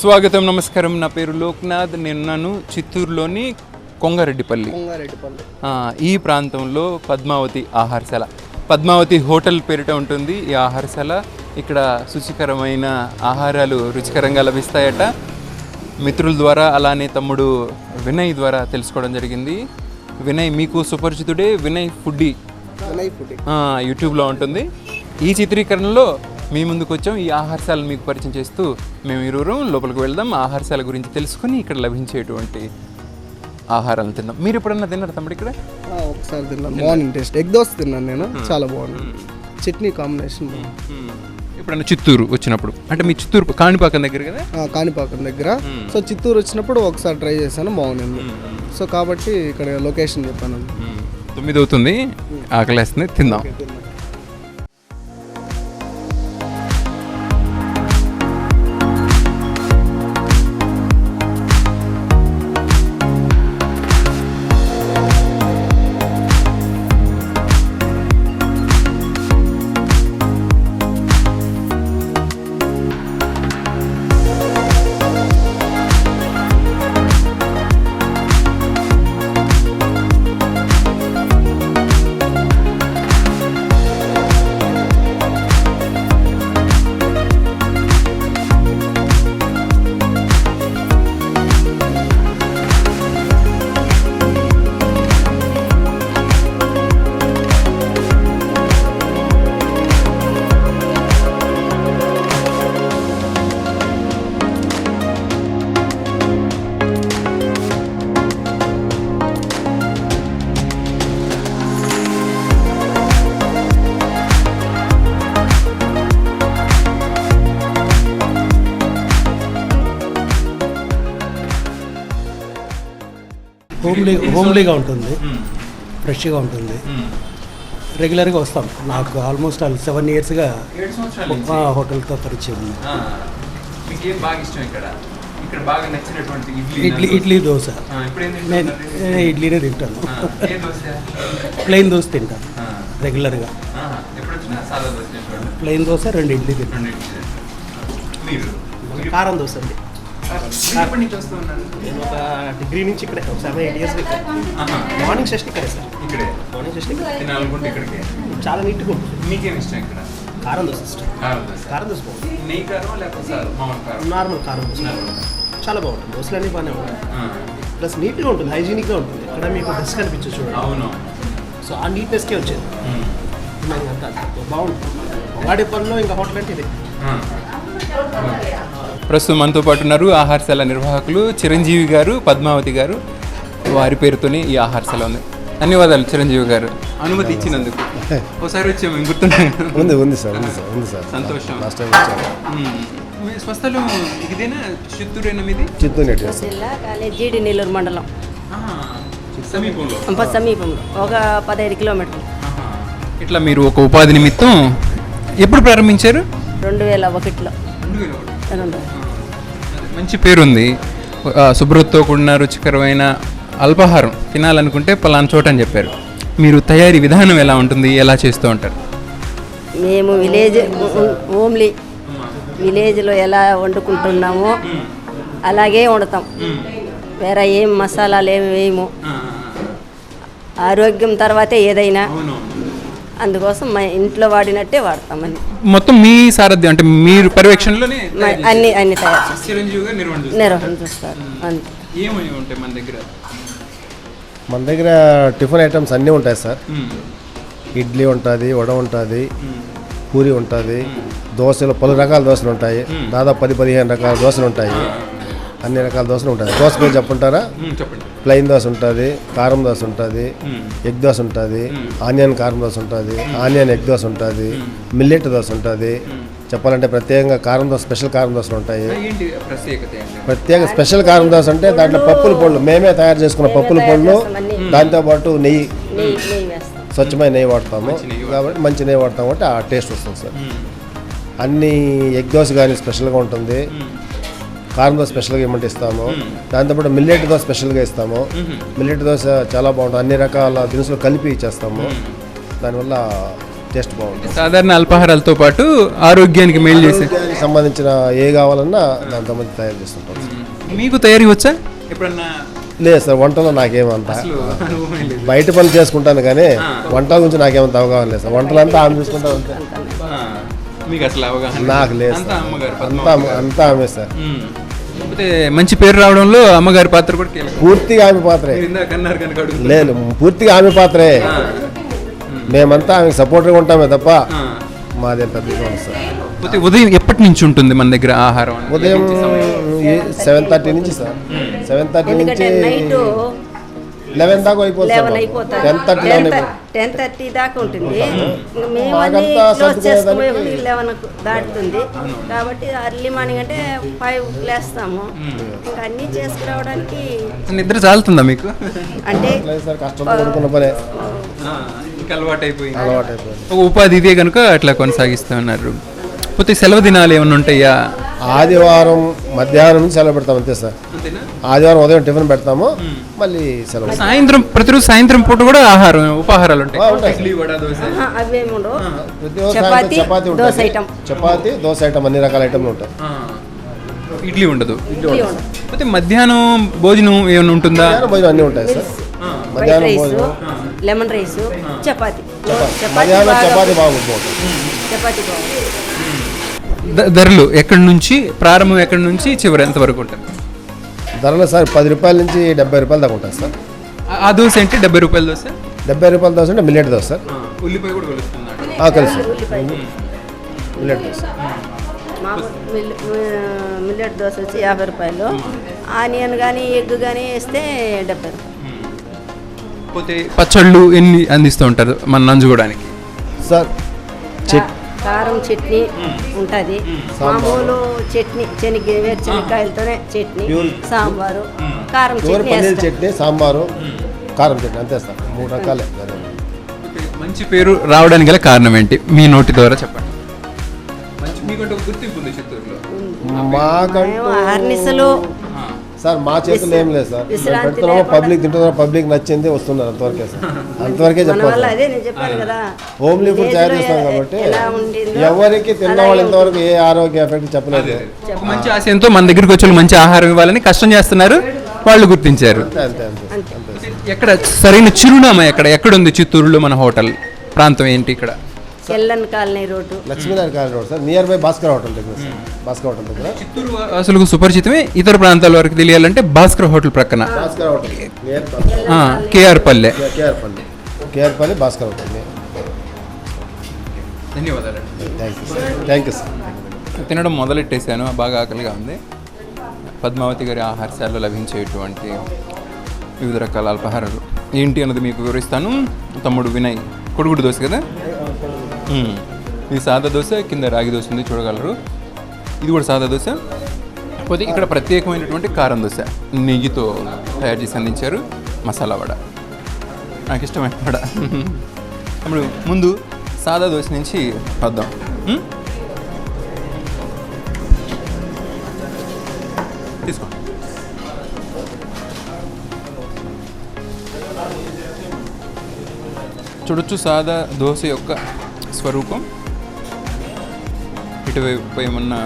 స్వాగతం నమస్కారం. నా పేరు లోక్నాథ్. నేనున్నాను చిత్తూరులోని కొంగారెడ్డిపల్లి. ఈ ప్రాంతంలో పద్మావతి ఆహారశాల. పద్మావతి హోటల్ పేరిట ఉంటుంది. ఈ ఆహారశాల ఇక్కడ శుచికరమైన ఆహారాలు రుచికరంగా లభిస్తాయట. మిత్రుల ద్వారా అలానే తమ్ముడు వినయ్ ద్వారా తెలుసుకోవడం జరిగింది. వినయ్ మీకు సుపరిచితుడే వినయ్ ఫుడ్డీ. యూట్యూబ్లో ఉంటుంది. ఈ చిత్రీకరణలో మీ ముందుకు వచ్చాం. ఈ ఆహారశాలను మీకు పరిచయం చేస్తూ మేము ఇరువురం లోపలికి వెళ్దాం. ఆహారశాల గురించి తెలుసుకుని ఇక్కడ లభించేటువంటి ఆహారాలను తిందాం మీరు ఎప్పుడన్నా తిన్నారు తమ్ముడు ఇక్కడ? ఒకసారి తిన్నాను. మార్నింగ్ టేస్ట్ ఎగ్ దోశ తిన్నాను నేను. చాలా బాగుంది. చట్నీ కాంబినేషన్ బాగుంది ఎప్పుడన్నా చిత్తూరు వచ్చినప్పుడు? అంటే మీ చిత్తూరు కాణిపాకం దగ్గర కదా? కాణిపాకం దగ్గర. సో చిత్తూరు వచ్చినప్పుడు ఒకసారి ట్రై చేశాను. బాగుంది సో కాబట్టి ఇక్కడ లొకేషన్ చెప్పాను. తొమ్మిది అవుతుంది. ఆకలేస్తుంది. తిందాం హోమ్లీ హోమ్లీగా ఉంటుంది. ఫ్రెష్గా ఉంటుంది. రెగ్యులర్గా వస్తాం. నాకు ఆల్మోస్ట్ ఆల్ సెవెన్ ఇయర్స్గా హోటల్తో పరిచయం. ఉంది ఇడ్లీ ఇడ్లీ దోశ. నేను ఇడ్లీనే తింటాను. ప్లెయిన్ దోశ తింటాను. రెగ్యులర్గా. ప్లెయిన్ దోశ రెండు ఇడ్లీ తింటాను. కారం దోశ అండి. నేను ఒక డిగ్రీ నుంచి ఇక్కడే ఒక సెవెన్ ఎయిట్ ఇయర్స్ ఆహా, మార్నింగ్ సెషన్ ఇక్కడే సార్. ఇక్కడే. మార్నింగ్ సెషన్ ఇక్కడ. తినాలనుకుంటే ఇక్కడికే. చాలా నీట్గా ఉంటుంది మీకేం ఇష్టం ఇక్కడ? కారం దోశ ఇష్టం కారం దోశ. కారం దోశ బాగుంటుంది నెయ్యి కారం లేకపోతే సార్ మామూలు కారం? నార్మల్ కారం దోశ. చాలా బాగుంటుంది. దోశలు అన్నీ బాగానే ఉంటాయి. ప్లస్ నీట్గా ఉంటుంది హైజీనిక్గా ఉంటుంది. ఇక్కడ మీకు డ్రెస్ కనిపించదు చూడండి. అవును. సో ఆ నీట్నెస్కే వచ్చేది. ఉమ్, నాకు అంతా బాగుంటుంది. వాడే పనిలో ఇంకా హోటల్ అంటే ఇదే. ప్రస్తుతం మనతో పాటు ఉన్నారు ఆహారశాల నిర్వాహకులు చిరంజీవి గారు పద్మావతి గారు. వారి పేరుతోనే ఈ ఆహారశాల ఉంది. ధన్యవాదాలు చిరంజీవి గారు. అనుమతి ఇచ్చినందుకు. ఒకసారి వచ్చాము మేము గుర్తున్నాం ఉంది ఉంది సార్ ఉంది సార్ ఉంది సార్. సంతోషం. లాస్ట్ టైం వచ్చాను. ఉమ్. మీ స్వస్థలం ఇదేనా? చిత్తూరేనా మీది? చిత్తూరు జిల్లా కానీ జీడి నెల్లూరు మండలం. సమీపంలో. సమీపంలో. ఒక పదహైదు కిలోమీటర్లు. ఆహా. ఇట్లా మీరు ఒక ఉపాధి నిమిత్తం ఎప్పుడు ప్రారంభించారు? రెండు వేల ఒకటిలో. మంచి పేరుంది. శుభ్రతతో కూడిన రుచికరమైన అల్పాహారం తినాలనుకుంటే పలానా చోట అని చెప్పారు. మీరు తయారీ విధానం ఎలా ఉంటుంది? ఎలా చేస్తూ ఉంటారు? మేము విలేజ్ ఓమ్లీ విలేజ్లో ఎలా వండుకుంటున్నామో అలాగే వండుతాం. వేరే ఏం మసాలాలు ఏమి వేయము. ఆరోగ్యం తర్వాతే ఏదైనా అందుకోసం మా ఇంట్లో వాడినట్టే వాడతామని మొత్తం మీ సారథ్యం అంటే మీరు పర్యవేక్షణలోనే అన్ని అన్ని తయారు నిర్వహణ చేస్తారు. నిర్వహణ చూస్తారు. అంతే. ఏమై ఉంటాయి మన దగ్గర? మన దగ్గర టిఫిన్ ఐటమ్స్ అన్నీ ఉంటాయి సార్. ఇడ్లీ ఉంటుంది వడ ఉంటుంది పూరి ఉంటుంది దోశలు పలు రకాల దోశలు ఉంటాయి. దాదాపు పది పదిహేను రకాల దోశలు ఉంటాయి. అన్ని రకాల దోశలు ఉంటాయి. దోశ పేరు చెప్పంటారా చెప్పండి. ప్లెయిన్ దోశ ఉంటుంది కారం దోశ ఉంటుంది ఎగ్ దోశ ఉంటుంది ఆనియన్ కారం దోశ ఉంటుంది ఆనియన్ ఎగ్ దోశ ఉంటుంది మిల్లెట్ దోశ ఉంటుంది. చెప్పాలంటే ప్రత్యేకంగా కారం దోశ స్పెషల్ కారం దోశలు ఉంటాయి. ప్రత్యేక స్పెషల్ కారం దోశ అంటే దాంట్లో పప్పుల పొళ్ళు మేమే తయారు చేసుకున్న పప్పుల పొళ్ళు దాంతోపాటు నెయ్యి. నెయ్యి నెయ్యి వేస్తాం. స్వచ్ఛమైన నెయ్యి వాడతాము. కాబట్టి మంచి నెయ్యి వాడతాము అంటే ఆ టేస్ట్ వస్తుంది సార్. అన్ని ఎగ్ దోశ కానీ స్పెషల్గా ఉంటుంది. కారం దోశ స్పెషల్గా ఇమ్మంటే ఇస్తాము. దాంతోపాటు మిల్లెట్ దోశ స్పెషల్గా ఇస్తాము. మిల్లెట్ దోశ చాలా బాగుంటుంది. అన్ని రకాల దినుసులు కలిపి ఇచ్చేస్తాము దానివల్ల టేస్ట్ బాగుంటుంది. సాధారణ అల్పాహారాలతో పాటు ఆరోగ్యానికి మేలు చేసే సంబంధించిన ఏ కావాలన్నా దాంతో మంది తయారు చేస్తుంటాం. మీకు తయారీ వచ్చా? ఎప్పుడన్నా? లేదు సార్ వంటలో నాకేమంత. బయట పనులు చేసుకుంటాను కానీ వంటల గురించి నాకేమంత అవగాహన లేదు సార్. వంటలంతా ఆమె చూసుకుంటాను అంతే మీకు అసలు అవగాహన నాకు లేదు అంతా అంతా అంతా ఆమె సార్. కాకపోతే మంచి పేరు రావడంలో అమ్మగారి పాత్ర కూడా కీలకం. పూర్తిగా ఆమె పాత్రే. మీరు ఇందాక అన్నారు కనుక అడుగుతున్నా. లేదు పూర్తిగా ఆమె పాత్రే. మేమంతా ఆమెకు సపోర్ట్గా ఉంటామే తప్ప ఆ. మాదేం పెద్ద ఇది ఉండదు సార్. కాకపోతే ఉదయం ఎప్పటి నుంచి ఉంటుంది మన దగ్గర ఆహారం అనేది? ఉదయం సెవెన్ థర్టీ నుంచి సార్. సెవెన్ థర్టీ నుంచి నైట్ లెవెన్ దాకా అయిపోతుంది టెన్ థర్టీ టెన్ థర్టీ దాకా ఉంటుంది. ఇంకా మేము మాకంతా అన్ని క్లోజ్ సర్దుకునేదానికి- చేసుకునే లెవెన్ దాటుతుంది. కాబట్టి అర్లీ మార్నింగ్ అంటే ఫైవ్ లేస్తాము. ఇంకా అన్నీ చేసుకురావడానికి నిద్ర చాలుతుందా మీకు? అంటే లేదు సార్ కష్టంతో కొడుకున్న పనే. ఇంకా అలవాటు అయిపోయింది అలవాటు అయిపోయింది ఒక ఉపాధి ఇదే కనుక అట్లా కొనసాగిస్తూ ఉన్నారు. పోతే సెలవు దినాలు ఏమైనా ఉంటాయా? ఆదివారం మధ్యాహ్నం నుంచి సెలవు పెడతాం అంతే సార్. ఆదివారం ఉదయం టిఫిన్ పెడతాము మళ్ళీ సెలవు సాయంత్రం ప్రతిరోజు సాయంత్రం పూట కూడా ఆహారం ఉపాహారాలు ఉంటాయి. చపాతీ, దోశ ఐటమ్. చపాతీ దోశ ఐటమ్ అన్ని రకాల ఐటమ్లు ఉంటాయి. ఇడ్లీ ఉండదు. ఇడ్లీ ఉండదు. అయితే మధ్యాహ్నం భోజనం ఏమైనా ఉంటుందా? భోజనం అన్నీ ఉంటాయి సార్. మధ్యాహ్నం రైస్ భోజనం. Lemon rice chapati. చపాతి. మధ్యాహ్నం బాగా- చపాతీ బాగుంటుంది. చపాతి బాగుంది ద- ధరలు ఎక్కడి నుంచి ప్రారంభం ఎక్కడి నుంచి చివరి ఎంత వరకు ఉంటుంది ధరలు సార్ పది రూపాయల నుంచి డెబ్బై రూపాయల దాకా ఉంటుంది సార్. ఆ- దోశ ఏంటి? డెబ్బై రూపాయల దోశ? డెబ్బై రూపాయల దోశ అంటే మిల్లెట్ దోశ సార్. ఉల్లిపాయ కూడా కలుస్తున్నాడు ఆ, కలిసి. మిల్లెట్ దోశ. మిల్లెట్ దోశ వచ్చి యాభై రూపాయలు. ఆనియన్ కానీ ఎగ్ కానీ వేస్తే డెబ్బై రూపాయలు. పోతే పచ్చళ్ళు ఎన్ని అందిస్తూ ఉంటారు మన నంజుకోవడానికి సార్ చెట్ కారం చట్నీ ఉంటుంది. మామూలు చట్నీ శనగ వేరుశనగకాయలతోనే చట్నీ సాంబారు కారం చట్నీ చట్నీ సాంబారు కారం చట్నీ అంతే సార్. మూడు రకాలే. మంచి పేరు రావడానికి గల కారణం ఏంటి? మీ నోటి ద్వారా చెప్పండి. మంచి మీకంటే ఒక గుర్తింపు ఉంది చిత్తూరులో. మాకంటూ మేము ఆర్నిసలు సార్ మా చేతుల్లో ఏం లేదు సార్. మేము పెడుతున్నాము పబ్లిక్ తింటున్నాము పబ్లిక్ నచ్చింది వస్తున్నారు అంతవరకే సార్. అంతవరకే చెప్పాలి కదా. హోమ్లీ ఫుడ్ తయారు చేస్తాం కాబట్టి ఎవరికి తిన్న వాళ్ళు ఇంతవరకు ఏ ఆరోగ్య ఎఫెక్ట్ చెప్పలేదు. మంచి ఆశయంతో మన దగ్గరికి వచ్చి వాళ్ళు మంచి ఆహారం ఇవ్వాలని కష్టం చేస్తున్నారు. వాళ్ళు గుర్తించారు. ఎక్కడ సరైన చిరునామా ఎక్కడ? ఎక్కడ ఉంది చిత్తూరులో మన హోటల్ ప్రాంతం ఏంటి ఇక్కడ? ఎల్లన్ colony road. Lakshminarayana colony road sir. Near by Bhaskar hotel దగ్గర సార్. భాస్కర్ హోటల్ దగ్గర. చిత్తూరు అసలు సుపరిచితమే ఇతర ప్రాంతాల వరకు తెలియాలంటే భాస్కర్ హోటల్ ప్రక్కన. Bhaskar hotel. Near KR Palle. KRPalli KRPalli Bhaskar hotel ధన్యవాదాలు. Thank you sir thank you sir తినడం మొదలెట్టేశాను. బాగా ఆకలిగా ఉంది. పద్మావతి గారి ఆహారశాలలో లభించేటువంటి వివిధ రకాల అల్పాహారాలు. ఏంటి అన్నది మీకు వివరిస్తాను. తమ్ముడు వినయ్ కొడుగుడు దోశ కదా. ఇది సాదా దోశ కింద రాగి దోశ ఉంది చూడగలరు. ఇది కూడా సాదా దోశ. పోతే ఇక్కడ ప్రత్యేకమైనటువంటి కారం దోశ. నెయ్యితో తయారు చేసి అందించారు మసాలా వడ. నాకు ఇష్టమైన వడ. ఇప్పుడు ముందు సాదా దోశ నుంచి వద్దాం తీసుకో. చూడొచ్చు సాదా దోశ యొక్క స్వరూపం. ఇటువైపు ఏమన్నా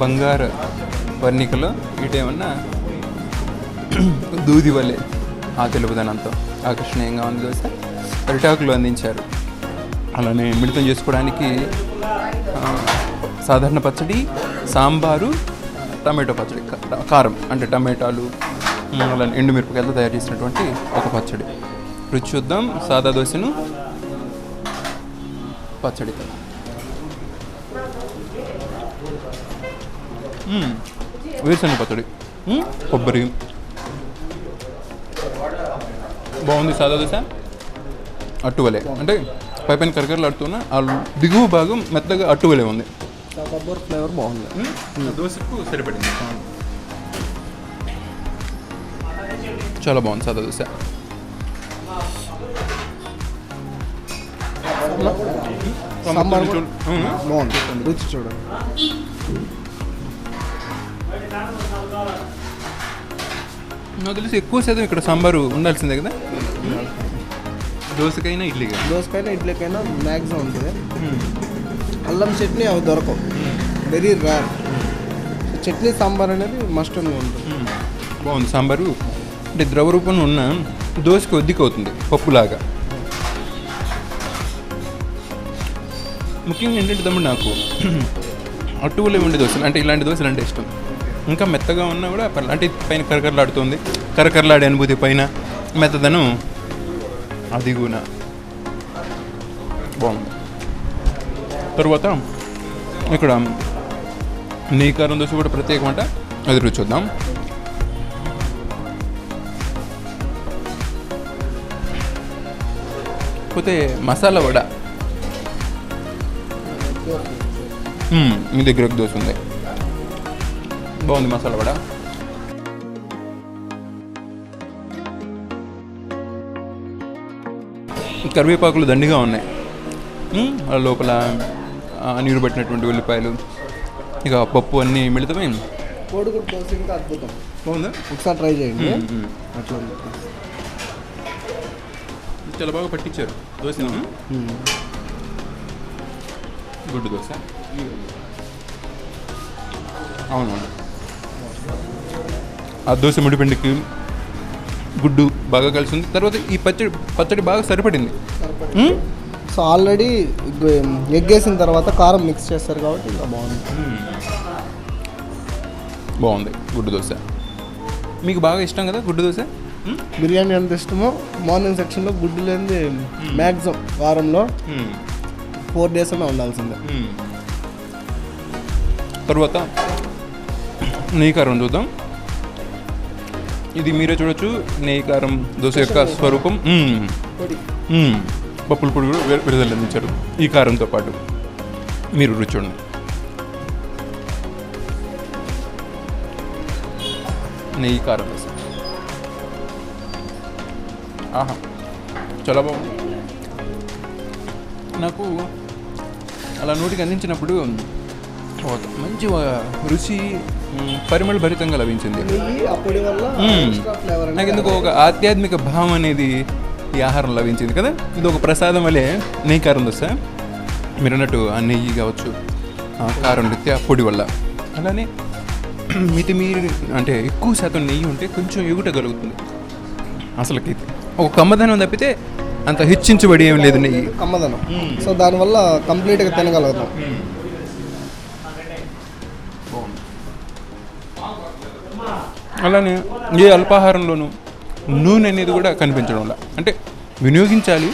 బంగారు వర్ణికలో ఇటేమన్నా దూది వలె ఆ తెలుపుదనంతో ఆకర్షణీయంగా ఉంది దోశ. అరిటాకులు అందించారు. అలానే మిళితం చేసుకోవడానికి సాధారణ పచ్చడి సాంబారు టమాటో పచ్చడి కారం అంటే టమాటాలు అలానే ఎండుమిరపకాయలతో తయారు చేసినటువంటి ఒక పచ్చడి. రుచి చూద్దాం. సాదా దోశను పచ్చడితో. వేరుశనగ పచ్చడి. కొబ్బరి. బాగుంది సాదా దోశ? అట్టువలే అంటే పై పైన కరకరలు అడుతున్న ఆ దిగువ భాగం మెత్తగా అట్టువలే ఉంది. కొబ్బరి ఫ్లేవర్ బాగుంది. దోశకు సరిపడింది. చాలా బాగుంది సాదా దోశ. సాంబార్? బాగుంది. రుచి చూడండి. నాకు తెలిసి ఎక్కువ శాతం ఇక్కడ సాంబారు ఉండాల్సిందే కదా? దోసకైనా ఇడ్లీగా? దోసకైనా ఇడ్లీకైనా మ్యాక్సిమం ఉంటుంది. అల్లం చట్నీ అవి దొరకవు. వెరీ రేర్ చట్నీ సాంబార్ అనేది మస్ట్ ఉంటుంది. బాగుంది. సాంబారు. అంటే ద్రవ రూపంలో ఉన్న దోశకి ఒద్దిక అవుతుంది పప్పులాగా. ముఖ్యంగా ఏంటంటే తమ్ముడు నాకు అటువులే ఉండే దోశలు అంటే ఇలాంటి దోశలు అంటే ఇష్టం. ఇంకా మెత్తగా ఉన్నా కూడా పర్లే అంటే పైన కరకరలాడుతుంది. కరకరలాడే అనుభూతి పైన మెత్తదనం అది కూడా బాగుంది. తర్వాత ఇక్కడ నీకారం కారం దోశ కూడా ప్రత్యేకమంట. అది రుచి చూద్దాం. పోతే మసాలా వడ. మీ దగ్గర ఒక దోశ ఉంది. బాగుంది మసాలా వడ. కరివేపాకులు దండిగా ఉన్నాయి. ఆ లోపల నీరు పట్టినటువంటి ఉల్లిపాయలు ఇక పప్పు అన్నీ మిళితమే. కోడిగుడ్డు దోశ ఇంకా అద్భుతం బాగుందా? ఒకసారి ట్రై చేయండి. అట్లా ఉంది. చాలా బాగా పట్టించారు. దోశ. గుడ్డు దోశ అవునవును ఆ దోశ ముడిపిండికి గుడ్డు బాగా కలిసి ఉంది తర్వాత ఈ పచ్చడి పచ్చడి బాగా సరిపడింది? సో ఆల్రెడీ ఎగ్ వేసిన తర్వాత కారం మిక్స్ చేస్తారు కాబట్టి ఇంకా బాగుంది. బాగుంది. గుడ్డు దోశ. మీకు బాగా ఇష్టం కదా గుడ్డు దోశ? బిర్యానీ ఎంత ఇష్టమో. మార్నింగ్ సెక్షన్లో గుడ్డు లేనిది మ్యాక్సిమం వారంలో. ఫోర్ డేస్ అన్నా ఉండాల్సిందే. తర్వాత నెయ్యి కారం చూద్దాం. ఇది మీరే చూడొచ్చు. నెయ్యి కారం దోశ యొక్క స్వరూపం. పప్పుల పొడి కూడా విడుదల అందించారు ఈ కారంతో పాటు మీరు రుచి చూడండి. నెయ్యి కారం దోశ ఆహా. చాలా బాగుంది. నాకు అలా నోటికి అందించినప్పుడు మంచి రుచి పరిమళ భరితంగా లభించింది. నాకు ఎందుకు ఒక ఆధ్యాత్మిక భావం అనేది ఈ ఆహారం లభించింది కదా? ఇది ఒక ప్రసాదం వలె నెయ్యి కారం దోశ మీరు అన్నట్టు ఆ నెయ్యి కావచ్చు కారం రీత్యా పొడి వల్ల. అలానే మితి మీరు అంటే ఎక్కువ శాతం నెయ్యి ఉంటే కొంచెం ఎగుట కలుగుతుంది. అసలుకి ఒక కమ్మదనం తప్పితే అంత హెచ్చించబడి ఏం లేదు నెయ్యి కమ్మదనం. సో దానివల్ల కంప్లీట్గా తినగలుగుతాం. అలానే ఏ అల్పాహారంలోనూ నూనె అనేది కూడా కనిపించడం వల్ల. అంటే వినియోగించాలి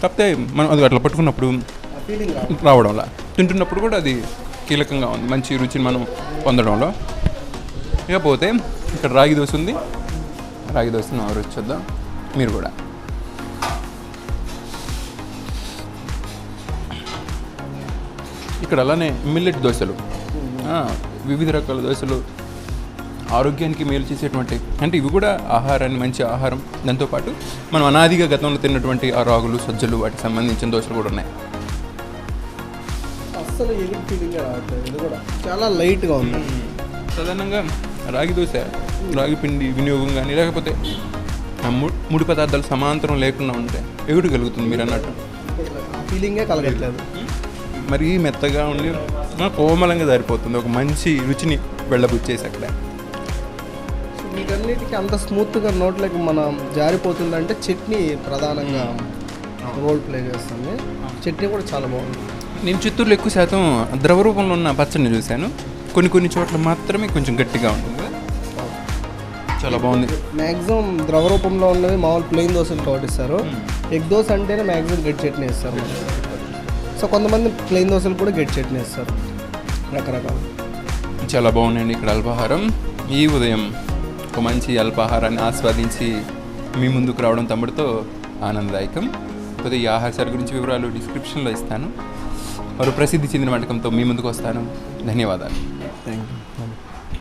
కాకపోతే మనం అది అట్లా పట్టుకున్నప్పుడు ఫీలింగ్ రావడం వల్ల. తింటున్నప్పుడు కూడా అది కీలకంగా ఉంది. మంచి రుచిని మనం పొందడంలో ఇకపోతే ఇక్కడ రాగి దోశ ఉంది. రాగి దోశను రుచి చూద్దాం మీరు కూడా. ఇక్కడ అలానే మిల్లెట్ దోశలు. వివిధ రకాల దోశలు. ఆరోగ్యానికి మేలు చేసేటువంటి అంటే ఇవి కూడా ఆహారాన్ని మంచి ఆహారం. దాంతోపాటు మనం అనాదిగా గతంలో తిన్నటువంటి ఆ రాగులు సజ్జలు వాటికి సంబంధించిన దోశలు కూడా ఉన్నాయి. అస్సలు ఎగిరి ఫీలింగ్ రావట్లేదు ఇది కూడా చాలా లైట్గా ఉంది. సాధారణంగా రాగి దోశ రాగి పిండి వినియోగం కానీ లేకపోతే ముడి పదార్థాలు సమాంతరం లేకుండా ఉంటే ఎగుడు కలుగుతుంది మీరు అన్నట్టు. ఫీలింగే కలగట్లేదు. మరీ మెత్తగా ఉండి కోమలంగా సరిపోతుంది ఒక మంచి రుచిని వెళ్ళబుచ్చేసి అక్కడ. వీటన్నిటికీ అంత స్మూత్గా నోట్లోకి మనం జారిపోతుందంటే చట్నీ ప్రధానంగా రోల్ ప్లే చేస్తుంది. చట్నీ కూడా చాలా బాగుంది. నేను చిత్తూరులో ఎక్కువ శాతం ద్రవ రూపంలో ఉన్న పచ్చడిని చూశాను. కొన్ని కొన్ని చోట్ల మాత్రమే కొంచెం గట్టిగా ఉంటుంది. చాలా బాగుంది. మ్యాక్సిమం ద్రవ రూపంలో ఉన్నవి మామూలు ప్లెయిన్ దోశలు తోటిస్తారు. ఎగ్ దోశ అంటేనే మ్యాక్సిమం గట్టి చట్నీ ఇస్తారు సో కొంతమంది ప్లెయిన్ దోశలు కూడా గట్టి చట్నీ ఇస్తారు రకరకాలు. చాలా బాగున్నాయండి ఇక్కడ అల్పాహారం. ఈ ఉదయం ఒక మంచి అల్పాహారాన్ని ఆస్వాదించి మీ ముందుకు రావడం తమ్ముడితో ఆనందదాయకం. కొద్దిగా ఈ ఆహార గురించి వివరాలు డిస్క్రిప్షన్లో ఇస్తాను. మరో ప్రసిద్ధి చెందిన వంటకంతో మీ ముందుకు వస్తాను. ధన్యవాదాలు. Thank you